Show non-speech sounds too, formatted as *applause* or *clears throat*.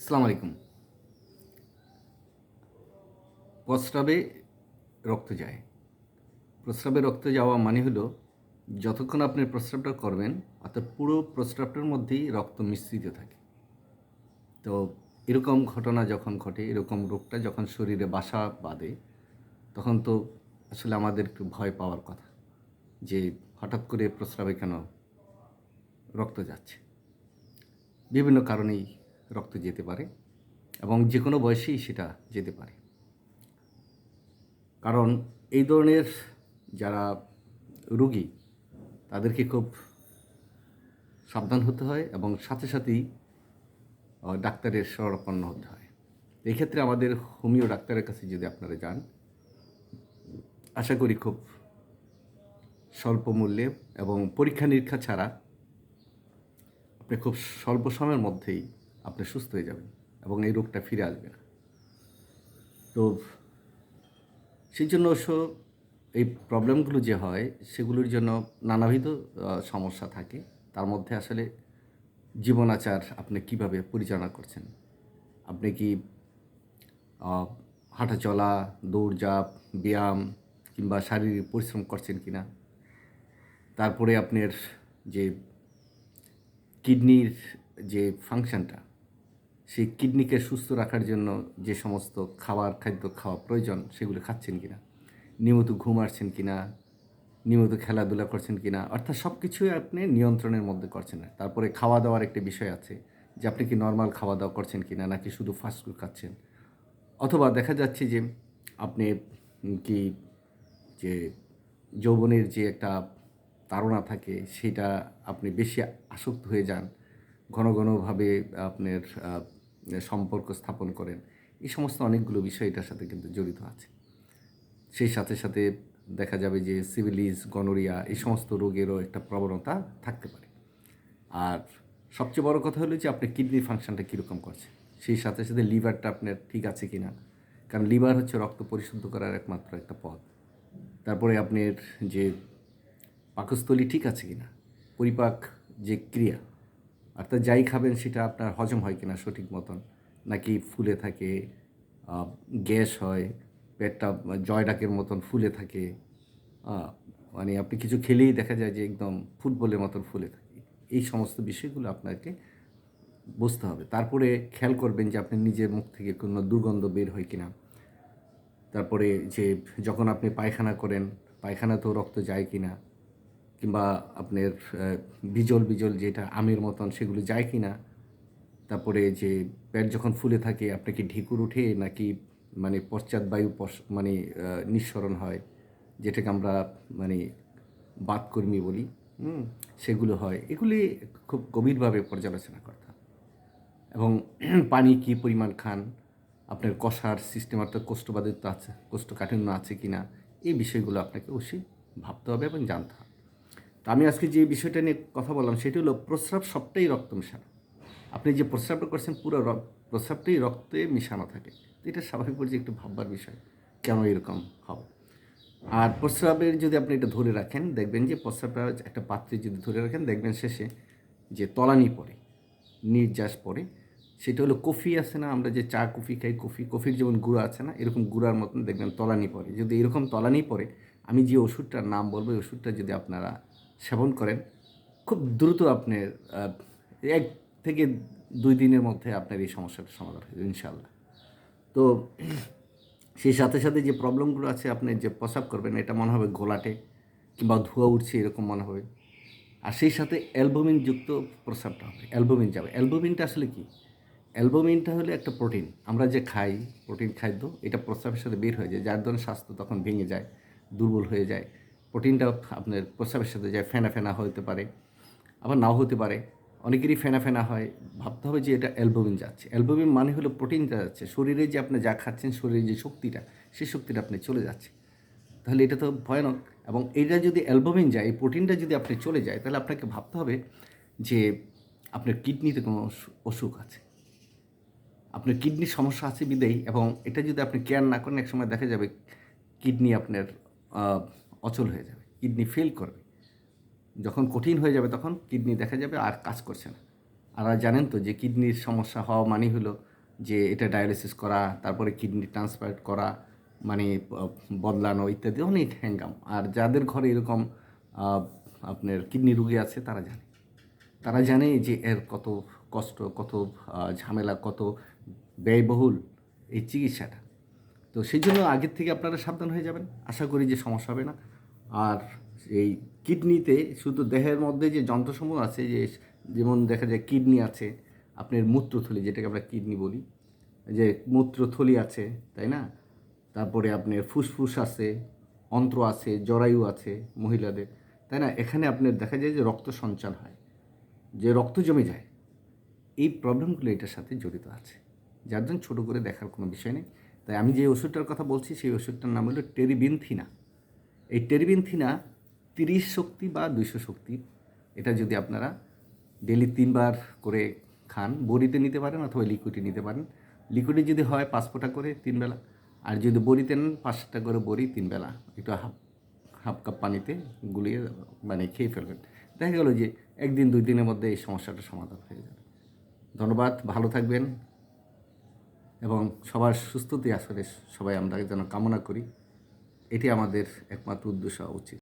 আসসালামু আলাইকুম। প্রস্রাবে রক্ত যায়। প্রস্রাবে রক্ত যাওয়া মানে হলো, যতক্ষণ আপনি প্রস্রাবটা করবেন, অর্থাৎ পুরো প্রস্রাবটার মধ্যেই রক্ত মিশ্রিত থাকে। তো এরকম ঘটনা যখন ঘটে, এরকম রোগটা যখন শরীরে বাসা বাঁধে, তখন তো আসলে আমাদের একটু ভয় পাওয়ার কথা, যে হঠাৎ করে প্রস্রাবে কেন রক্ত যাচ্ছে। বিভিন্ন কারণেই রক্ত যেতে পারে এবং যে কোনো বয়সেই সেটা যেতে পারে। কারণ এই ধরনের যারা রুগী, তাদেরকে খুব সাবধান হতে হয় এবং সাথে সাথেই ডাক্তারের শরণাপন্ন হতে হয়। এক্ষেত্রে আমাদের হোমিও ডাক্তারের কাছে যদি আপনারা যান, আশা করি খুব স্বল্প মূল্যে এবং পরীক্ষা নিরীক্ষা ছাড়া আপনি খুব স্বল্প সময়ের মধ্যেই আপনি সুস্থ হয়ে যাবেন এবং এই রোগটা ফিরে আসবে না। তো সেই জন্য এই প্রবলেমগুলো যে হয় সেগুলোর জন্য নানাবিধ সমস্যা থাকে। তার মধ্যে আসলে জীবনাচার আপনি কীভাবে পরিচালনা করছেন? আপনি কি আহ, হাঁটা চলা দৌড়ঝাঁপ ব্যায়াম কিংবা শারীরিক পরিশ্রম করছেন কিনা? তারপরে আপনার যে কিডনির যে ফাংশনটা সেই কিডনিকে সুস্থ রাখার জন্য যে সমস্ত খাবার, খাদ্য খাওয়া প্রয়োজন, সেগুলো খাচ্ছেন কিনা? নিয়মিত ঘুম আসছেন কি না নিয়মিত খেলাধুলা করছেন কি না অর্থাৎ সব কিছুই আপনি নিয়ন্ত্রণের মধ্যে করছেন। না তারপরে খাওয়া দাওয়ার একটা বিষয় আছে, যে আপনি কি নর্মাল খাওয়া দাওয়া করছেন কি না নাকি শুধু ফাস্টফুড খাচ্ছেন? অথবা দেখা যাচ্ছে যে আপনি কি যে যৌবনের যে একটা তাড়না থাকে, সেটা আপনি বেশি আসক্ত হয়ে যান। ঘন ঘনভাবে আপনার সম্পর্ক স্থাপন করেন, এই সমস্ত অনেকগুলো বিষয় এটার সাথে কিন্তু জড়িত আছে। সেই সাথে সাথে দেখা যাবে যে সিভিলিস, গনোরিয়া, এই সমস্ত রোগেরও একটা প্রবণতা থাকতে পারে। আর সবচেয়ে বড় কথা হলো যে আপনি কিডনি ফাংশনটা কীরকম করছে সেই সাথে সাথে লিভারটা আপনার ঠিক আছে কি না কারণ লিভার হচ্ছে রক্ত পরিশুদ্ধ করার একমাত্র একটা পথ। তারপরে আপনার যে পাকস্থলী ঠিক আছে কি না পরিপাক যে ক্রিয়া অর্থাৎ যাই খাবেন সেটা আপনার হজম হয় কিনা সঠিক মতন, নাকি ফুলে থাকে গ্যাস হয়, পেটটা জয় ডাকের মতন ফুলে থাকে মানে আপনি কিছু খেলেই দেখা যায় যে একদম ফুটবলের মতন ফুলে থাকে। এই সমস্ত বিষয়গুলো আপনাকে বুঝতে হবে। তারপরে খেয়াল করবেন যে আপনি নিজের মুখ থেকে কোনো দুর্গন্ধ বের হয় কিনা। তারপরে যে যখন আপনি পায়খানা করেন পায়খানাতেও রক্ত যায় কিনা কিংবা আপনার বিজল বিজল যেটা আমের মতন সেগুলো যায় কি না তারপরে যে পেট যখন ফুলে থাকে, আপনি কি ঢেকুর উঠে নাকি মানে পশ্চাৎ বায়ু মানে নিঃসরণ হয়, যেটাকে আমরা মানে বাতকর্মী বলি সেগুলো হয়। এগুলি খুব গভীরভাবে পর্যালোচনা করতে হবে এবং *clears throat* পানি কি পরিমাণ খান, আপনার কষার সিস্টেম অর্থাৎ কোষ্ঠবাদিত্ব আছে, কোষ্ঠকাঠিন্য আছে কি না এই বিষয়গুলো আপনাকে অবশ্যই ভাবতে হবে এবং জানতে হবে। আমি আজকে যে বিষয়টা নিয়ে কথা বললাম, সেটি হলো প্রস্রাব সবটাই রক্ত মেশানো। আপনি যে প্রস্রাবটা করছেন, পুরো প্রস্রাবটাই রক্তে মিশানো থাকে। এটা স্বাভাবিক পর্যায়ে একটু ভাববার বিষয়, কেন এরকম হবে? আর প্রস্রাবের যদি আপনি এটা ধরে রাখেন, দেখবেন যে প্রস্রাবটা একটা পাত্রে যদি ধরে রাখেন, দেখবেন শেষে যে তলানি পড়ে, নির্যাস পড়ে, সেটা হলো কফি আছে না, আমরা যে চা, কফি খাই, কফি, কফির যেমন গুঁড়া আছে না, এরকম গুঁড়ার মতন দেখবেন তলানি পড়ে। যদি এরকম তলানি পড়ে, আমি যে ওষুধটার নাম বলব ওই ওষুধটা যদি আপনারা সেবন করেন, খুব দ্রুত আপনার এক থেকে দুই দিনের মধ্যে আপনার এই সমস্যাটার সমাধান হয়ে যাবে ইনশাল্লাহ তো সেই সাথে সাথে যে প্রবলেমগুলো আছে, আপনি যে প্রসাব করবেন, এটা মনে হবে গোলাটে কিংবা ধোঁয়া উঠছে, এরকম মনে হবে। আর সেই সাথে অ্যালবুমিন যুক্ত প্রস্রাবটা হবে, অ্যালবুমিন যাবে। অ্যালবুমিনটা আসলে কি? অ্যালবুমিনটা হলো একটা প্রোটিন। আমরা যে খাই, প্রোটিন খাদ্য, এটা প্রস্রাবের সাথে বের হয়ে যায়, যার ধরনের স্বাস্থ্য তখন ভেঙে যায়, দুর্বল হয়ে যায়। প্রোটিনটা আপনার প্রস্রাবের সাথে যায় ফেনা ফেনা হতে পারে, আবার নাও হতে পারে। অনেকেরই ফেনা ফেনা হয়। ভাবতে হবে যে এটা অ্যালবুমিন যাচ্ছে। অ্যালবুমিন মানে হলো প্রোটিনটা যাচ্ছে। শরীরে যে আপনি যা খাচ্ছেন শরীরে যে শক্তিটা, সেই শক্তিটা আপনি চলে যাচ্ছে। তাহলে এটা তো ভয়ানক। এবং এটা যদি অ্যালবুমিন যায়, এই প্রোটিনটা যদি আপনি চলে যায়, তাহলে আপনাকে ভাবতে হবে যে আপনার কিডনিতে কোনো অসুখ আছে। আপনার কিডনির সমস্যা আছে বিদেই এবং এটা যদি আপনি কেয়ার না করেন, এক সময় দেখা যাবে কিডনি আপনার অচল হয়ে যাবে, কিডনি ফেল করবে। যখন কঠিন হয়ে যাবে তখন কিডনি দেখা যাবে আর কাজ করছে না। আর জানেন তো যে কিডনির সমস্যা হওয়া মানে হলো যে এটা ডায়ালিসিস করা, তারপরে কিডনি ট্রান্সপ্লান্ট করা মানে বদলানো ইত্যাদি অনেক হ্যাঙ্গাম আর যাদের ঘরে এরকম আপনার কিডনি রুগী আছে তারা জানে। তারা জানে যে এর কত কষ্ট, কত ঝামেলা, কত ব্যয়বহুল এই চিকিৎসাটা। তো সেই জন্য আগের থেকে আপনারা সাবধান হয়ে যাবেন। আশা করি যে সমস্যা হবে না। আর এই কিডনিতে শুধু দেহের মধ্যে যে যন্ত্রসমূহ আছে, যে যেমন দেখা যায় কিডনি আছে, আপনার মূত্রথলি যেটাকে আমরা কিডনি বলি, যে মূত্রথলি আছে, তাই না? তারপরে আপনার ফুসফুস আছে, অন্ত্র আছে, জরায়ু আছে মহিলাদের, তাই না? এখানে আপনার দেখা যায় যে রক্ত সঞ্চার হয়, যে রক্ত জমে যায়। এই প্রবলেমগুলো এটার সাথে জড়িত আছে। যার জন্য ছোটো করে দেখার কোনো বিষয় নেই। তাই আমি যে ওষুধটার কথা বলছি, সেই ওষুধটার নাম হলো টেরিবিনথিনা। এই টেরিবিনথিনা তিরিশ শক্তি বা দুইশো শক্তি, এটা যদি আপনারা ডেলি তিনবার করে খান, বড়িতে নিতে পারেন অথবা লিকুইডে নিতে পারেন। লিকুইডে যদি হয় পাঁচ ফোঁটা করে তিন বেলা, আর যদি বড়িতে নেন পাঁচটা করে বড়ি তিন বেলা, একটু হাফ হাফ কাপ পানিতে গুলিয়ে মানে খেয়ে ফেলবেন। দেখা গেল যে একদিন, দুই দিনের মধ্যে এই সমস্যাটা সমাধান হয়ে যাবে। ধন্যবাদ, ভালো থাকবেন এবং সবার সুস্থতে আসলে সবাই আমরা যেন কামনা করি। এটি আমাদের একমাত্র উদ্দেশ্য হওয়া উচিত।